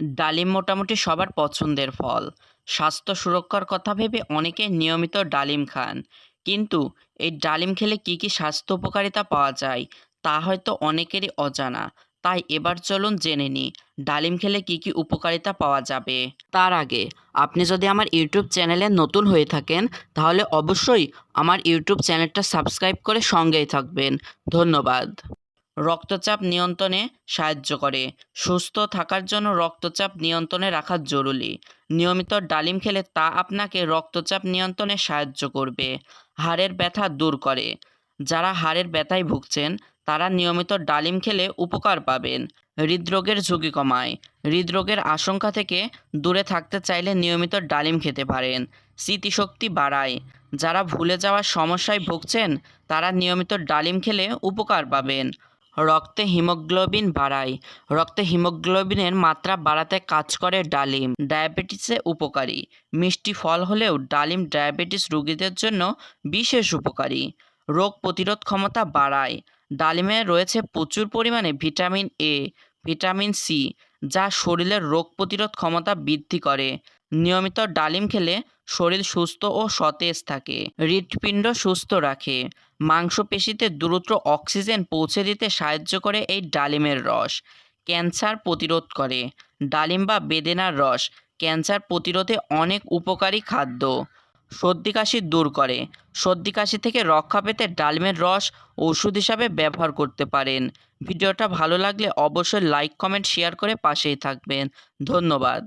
ডালিম মোটামুটি সবার পছন্দের ফল। স্বাস্থ্য সুরক্ষার কথা ভেবে অনেকে নিয়মিত ডালিম খান। কিন্তু এই ডালিম খেলে কি কি স্বাস্থ্য উপকারিতা পাওয়া যায়, তা হয়তো অনেকেরই অজানা। তাই এবার চলুন জেনে নিই, ডালিম খেলে কি কি উপকারিতা পাওয়া যাবে। তার আগে, আপনি যদি আমার ইউটিউব চ্যানেলে নতুন হয়ে থাকেন, তাহলে অবশ্যই আমার ইউটিউব চ্যানেলটা সাবস্ক্রাইব করে সঙ্গেই থাকবেন। ধন্যবাদ। রক্তচাপ নিয়ন্ত্রণে সাহায্য করে। সুস্থ থাকার জন্য রক্তচাপ নিয়ন্ত্রণে রাখা জরুরি। নিয়মিত ডালিম খেলে তা আপনাকে রক্তচাপ নিয়ন্ত্রণে সাহায্য করবে। হাড়ের ব্যথা দূর করে। যারা হাড়ের ব্যথায় ভুগছেন, তারা নিয়মিত ডালিম খেলে উপকার পাবেন। হৃদরোগের ঝুঁকি কমায়। হৃদরোগের আশঙ্কা থেকে দূরে থাকতে চাইলে নিয়মিত ডালিম খেতে পারেন। স্মৃতিশক্তি বাড়ায়। যারা ভুলে যাওয়ার সমস্যায় ভুগছেন, তারা নিয়মিত ডালিম খেলে উপকার পাবেন। রক্তে হিমোগ্লোবিন বাড়ায়। রক্তে হিমোগ্লোবিনের মাত্রা বাড়াতে কাজ করে ডালিম। ডায়াবেটিসে উপকারী। মিষ্টি ফল হলেও ডালিম ডায়াবেটিস রোগীদের জন্য বিশেষ উপকারী। রোগ প্রতিরোধ ক্ষমতা বাড়ায়। ডালিমে রয়েছে প্রচুর পরিমাণে ভিটামিন এ, ভিটামিন সি যা শরীরের রোগ প্রতিরোধ ক্ষমতা বৃদ্ধি করে। নিয়মিত ডালিম খেলে শরীর সুস্থ ও সতেজ থাকে। হৃৎপিণ্ড সুস্থ রাখে। মাংসপেশিতে দ্রুত অক্সিজেন পৌঁছে দিতে সাহায্য করে এই ডালিমের রস। ক্যান্সার প্রতিরোধ করে। ডালিম বা বেদেনার রস ক্যান্সার প্রতিরোধে অনেক উপকারী খাদ্য। সর্দি কাশি দূর করে। সর্দি কাশি থেকে রক্ষা পেতে ডালমের রস ওষুধ হিসাবে ব্যবহার করতে পারেন। ভিডিওটা ভালো লাগলে অবশ্যই লাইক কমেন্ট শেয়ার করে পাশেই থাকবেন। ধন্যবাদ।